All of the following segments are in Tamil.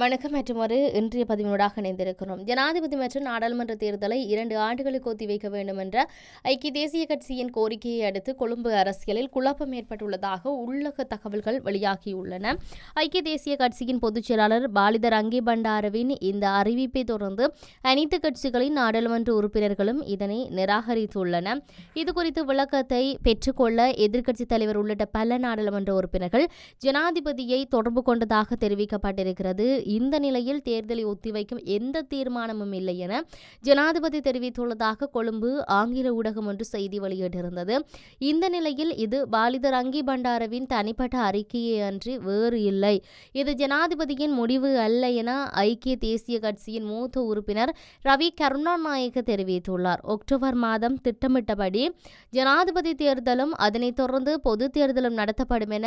வணக்கம் மற்றும் ஒரு இன்றைய பதிவினூடாக இணைந்திருக்கிறோம். ஜனாதிபதி மற்றும் நாடாளுமன்ற தேர்தலை இரண்டு ஆண்டுகளுக்கு ஒத்திவைக்க வேண்டும் என்ற ஐக்கிய தேசிய கட்சியின் கோரிக்கையை அடுத்து கொழும்பு அரசியலில் குழப்பம் ஏற்பட்டுள்ளதாக உள்ளக தகவல்கள் வெளியாகியுள்ளன. ஐக்கிய தேசிய கட்சியின் பொதுச் செயலாளர் பாலிதர் அங்கி பண்டாரவின் இந்த அறிவிப்பை தொடர்ந்து அனைத்து கட்சிகளின் நாடாளுமன்ற உறுப்பினர்களும் இதனை நிராகரித்துள்ளன இதுகுறித்து விளக்கத்தை பெற்றுக்கொள்ள எதிர்க்கட்சித் தலைவர் உள்ளிட்ட பல நாடாளுமன்ற உறுப்பினர்கள் ஜனாதிபதியை தொடர்பு கொண்டதாக தெரிவிக்கப்பட்டிருக்கிறது. இந்த நிலையில் தேர்தலை ஒத்திவைக்கும் எந்த தீர்மானமும் இல்லை என ஜனாதிபதி தெரிவித்துள்ளதாக கொழும்பு ஆங்கில ஊடகம் ஒன்று செய்தி வெளியிட்டிருந்தது. இந்த நிலையில் இது பாலிதர் அங்கி பண்டாரவின் தனிப்பட்ட அறிக்கையே அன்றி வேறு இல்லை. இது ஜனாதிபதியின் முடிவு அல்ல என ஐக்கிய தேசிய கட்சியின் மூத்த உறுப்பினர் ரவி கருணாநாயக்க தெரிவித்துள்ளார். அக்டோபர் மாதம் திட்டமிட்டபடி ஜனாதிபதி தேர்தலும் அதனைத் தொடர்ந்து பொது தேர்தலும் நடத்தப்படும் என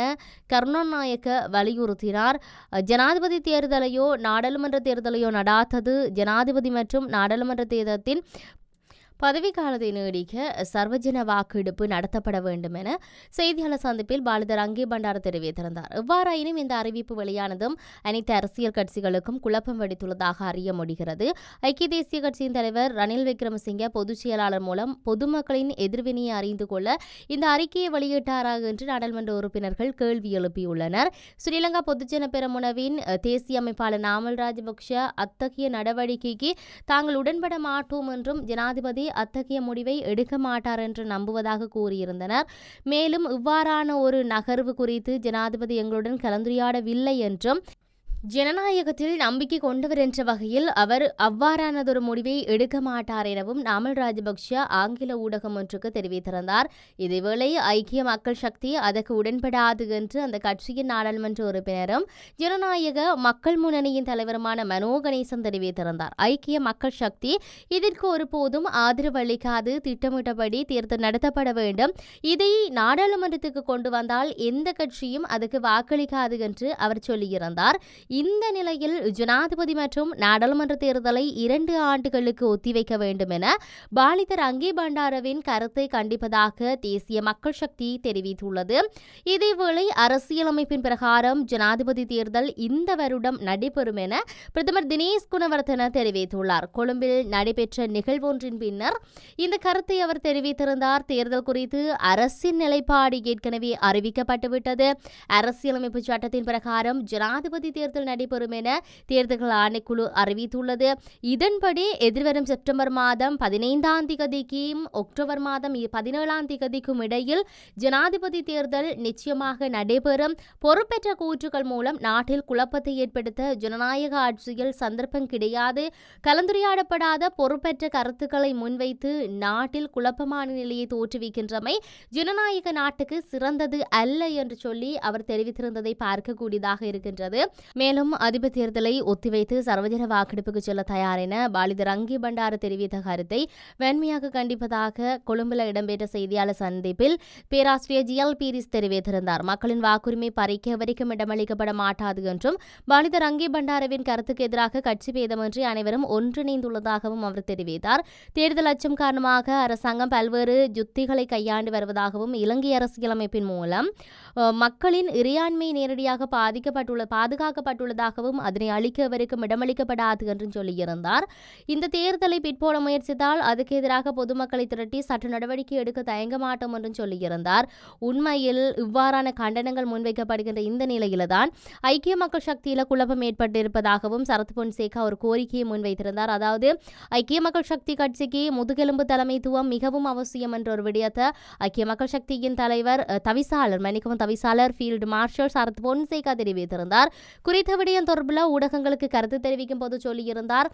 கருணாநாயக்க வலியுறுத்தினார். ஜனாதிபதி தேர்தலை தேர்தலையோ நாடாளுமன்ற தேர்தலையோ நடாத்தது ஜனாதிபதி மற்றும் நாடாளுமன்ற தேர்தலின் பதவிக்காலத்தை நீடிக்க சர்வஜன வாக்கெடுப்பு நடத்தப்பட வேண்டும் என செய்தியாளர் சந்திப்பில் பாலிதர் அங்கே பண்டார தெரிவித்திருந்தார். எவ்வாறாயினும் இந்த அறிவிப்பு வெளியானதும் அனைத்து அரசியல் கட்சிகளுக்கும் குழப்பம் வெடித்துள்ளதாக அறிய முடிகிறது. ஐக்கிய தேசிய கட்சியின் தலைவர் ரணில் விக்ரமசிங்க பொதுச் செயலாளர் மூலம் பொதுமக்களின் எதிர்வினையை அறிந்து கொள்ள இந்த அறிக்கையை வெளியிட்டாரா என்று நாடாளுமன்ற உறுப்பினர்கள் கேள்வி எழுப்பியுள்ளனர். ஸ்ரீலங்கா பொதுஜன பெரமுனவின் தேசிய அமைப்பாளர் நாமல் ராஜபக்ஷ அத்தகைய நடவடிக்கைக்கு தாங்கள் உடன்பட மாட்டோம் என்றும் ஜனாதிபதி அத்தகைய முடிவை எடுக்க மாட்டார் என்று நம்புவதாக கூறியிருந்தனர். மேலும் இவ்வாறான ஒரு நகர்வு குறித்து ஜனாதிபதி எங்களுடன் கலந்துரையாடவில்லை என்றும் ஜனநாயகத்தில் நம்பிக்கை கொண்டவர் என்ற வகையில் அவர் அவ்வாறானதொரு முடிவை எடுக்க மாட்டார் எனவும் நாமல் ராஜபக்ஷ ஆங்கில ஊடகம் ஒன்றுக்கு தெரிவித்திருந்தார். இதேவேளை ஐக்கிய மக்கள் சக்தி அதற்கு உடன்படாது என்று அந்த கட்சியின் நாடாளுமன்ற உறுப்பினரும் ஜனநாயக மக்கள் முன்னணியின் தலைவருமான மனோ கணேசன் தெரிவித்திருந்தார். ஐக்கிய மக்கள் சக்தி இதற்கு ஒருபோதும் ஆதரவு அளிக்காது திட்டமிட்டபடி தேர்தல் நடத்தப்பட வேண்டும். இதை நாடாளுமன்றத்துக்கு கொண்டு வந்தால் எந்த கட்சியும் அதுக்கு வாக்களிக்காது என்று அவர் சொல்லியிருந்தார். இந்த நிலையில் ஜனாதிபதி மற்றும் நாடாளுமன்ற தேர்தலை இரண்டு ஆண்டுகளுக்கு ஒத்திவைக்க வேண்டும் என பாலிதர் அங்கே பண்டாரவின் கருத்தை கண்டிப்பதாக தேசிய மக்கள் சக்தி தெரிவித்துள்ளது. இதேவேளை அரசியலமைப்பின் பிரகாரம் ஜனாதிபதி தேர்தல் இந்த வருடம் நடைபெறும் என பிரதமர் தினேஷ் குணவர்தன தெரிவித்துள்ளார். கொழும்பில் நடைபெற்ற நிகழ்வொன்றின் பின்னர் இந்த கருத்தை அவர் தெரிவித்திருந்தார். தேர்தல் குறித்து அரசின் நிலைப்பாடு ஏற்கனவே அறிவிக்கப்பட்டுவிட்டது. அரசியலமைப்பு சட்டத்தின் பிரகாரம் ஜனாதிபதி தேர்தல் நடைபெறும் என தேர்தல்கள் ஆணைக்குழு அறிவித்துள்ளது. இதன்படி எதிர்வரும் செப்டம்பர் மாதம் பதினைந்தாம் திகதிக்கும் அக்டோபர் மாதம் பதினேழாம் திகதிக்கும் இடையில் ஜனாதிபதி தேர்தல் நிச்சயமாக நடைபெறும். பொறுப்பேற்ற கூற்றுகள் மூலம் நாட்டில் குழப்பத்தை ஏற்படுத்த ஜனநாயக ஆட்சியில் சந்தர்ப்பம் கிடையாது. கலந்துரையாடப்படாத பொறுப்பற்ற கருத்துக்களை முன்வைத்து நாட்டில் குழப்பமான நிலையை தோற்றுவிக்கின்றமை ஜனநாயக நாட்டுக்கு சிறந்தது அல்ல என்று சொல்லி அவர் தெரிவித்திருந்ததை பார்க்கக்கூடியதாக இருக்கின்றது. மேலும் அதிபர் தேர்தலை ஒத்திவைத்து சர்வஜன வாக்கெடுப்புக்கு செல்ல தயார் என பாலிதர் அங்கி பண்டார தெரிவித்த கருத்தை வன்மையாக கண்டிப்பதாக கொழும்புல இடம்பெற்ற செய்தியாளர் சந்திப்பில் பேராசிரியர் ஜி எல் பீரிஸ் தெரிவித்திருந்தார். மக்களின் வாக்குரிமை பறிக்க வரைக்கும் இடமளிக்கப்பட மாட்டாது என்றும் பாலிதர் அங்கி பண்டாரவின் கருத்துக்கு எதிராக கட்சி பேதமின்றி அனைவரும் ஒன்றிணைந்துள்ளதாகவும் அவர் தெரிவித்தார். தேர்தல் அச்சம் காரணமாக அரசாங்கம் பல்வேறு யுத்திகளை கையாண்டு வருவதாகவும் இலங்கை அரசியலமைப்பின் மூலம் மக்களின் இறையாண்மை நேரடியாக பாதிக்கப்பட்டுள்ள பாதுகாக்கப்பட்டு பாதுகாக்கப்பட்டுள்ளதாகவும் அதனை அளிக்க அவருக்கும் இடமளிக்கப்படாது என்றும் சொல்லியிருந்தார். இந்த தேர்தலை பிற்போட முயற்சித்தால் அதுக்கு எதிராக பொதுமக்களை திரட்டி சட்ட நடவடிக்கை எடுக்க தயங்க மாட்டோம் என்றும் சொல்லியிருந்தார். உண்மையில் இவ்வாறான கண்டனங்கள் முன்வைக்கப்படுகின்ற இந்த நிலையில்தான் ஐக்கிய மக்கள் சக்தியில குழப்பம் ஏற்பட்டிருப்பதாகவும் சரத் பொன்சேகா ஒரு கோரிக்கையை முன்வைத்திருந்தார். அதாவது ஐக்கிய மக்கள் சக்தி கட்சிக்கு முதுகெலும்பு தலைமைத்துவம் மிகவும் அவசியம் என்ற ஒரு விடயத்தை ஐக்கிய மக்கள் சக்தியின் தலைவர் தவிசாளர் மன்னிக்கவும் தவிசாளர் ஃபீல்டு மார்ஷல் சரத் பொன்சேகா தெரிவித்திருந்தார். குறித்த விடயம் தொடர்பில் ஊடகங்களுக்கு கருத்து தெரிவிக்கும் போது சொல்லியிருந்தார்.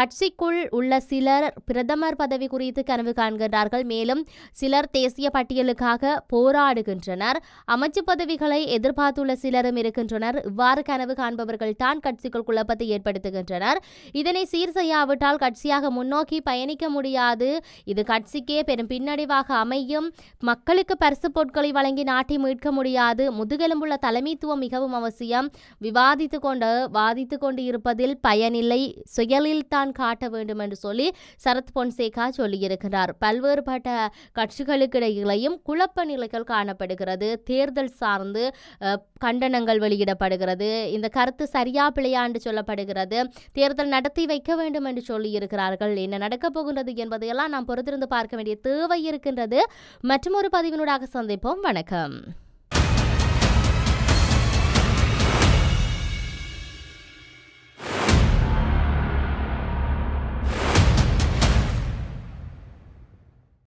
கட்சிக்குள் உள்ள சிலர் பிரதமர் பதவி குறித்து கனவு காண்கின்றார்கள் மேலும் சிலர் தேசிய பட்டியலுக்காக போராடுகின்றனர். அமைச்சு பதவிகளை எதிர்பார்த்துள்ள சிலரும் இருக்கின்றனர். இவ்வாறு கனவு காண்பவர்கள் தான் கட்சிக்குள் குழப்பத்தை ஏற்படுத்துகின்றனர். இதனை சீர் செய்யாவிட்டால் கட்சியாக முன்னோக்கி பயணிக்க முடியாது. இது கட்சிக்கே பெரும் பின்னடைவாக அமையும். மக்களுக்கு பரிசு பொருட்களை வழங்கி நாட்டை மீட்க முடியாது. முதுகெலும்புள்ள தலைமைத்துவம் மிகவும் அவசியம். விவாதித்து வாதித்து கொண்டு வாதித்து கொண்டு இருப்பதில் பயனில்லை செயலில் தான் காட்ட வேண்டும் என்று சொல்லி சரத் பொன்சேகா சொல்லியிருக்கிறார். பல்வேறுபட்ட கட்சிகளுக்கிடையிலையும் குழப்ப நிலைகள் காணப்படுகிறது. தேர்தல் சார்ந்து கண்டனங்கள் வெளியிடப்படுகிறது. இந்த கருத்து சரியா பிழையாண்டு சொல்லப்படுகிறது. தேர்தல் நடத்தி வைக்க வேண்டும் என்று சொல்லியிருக்கிறார்கள். என்ன நடக்கப் போகின்றது என்பதையெல்லாம் நாம் பொறுத்திருந்து பார்க்க வேண்டிய தேவை இருக்கின்றது. மற்றும் ஒரு பதிவினூடாக சந்திப்போம். வணக்கம்.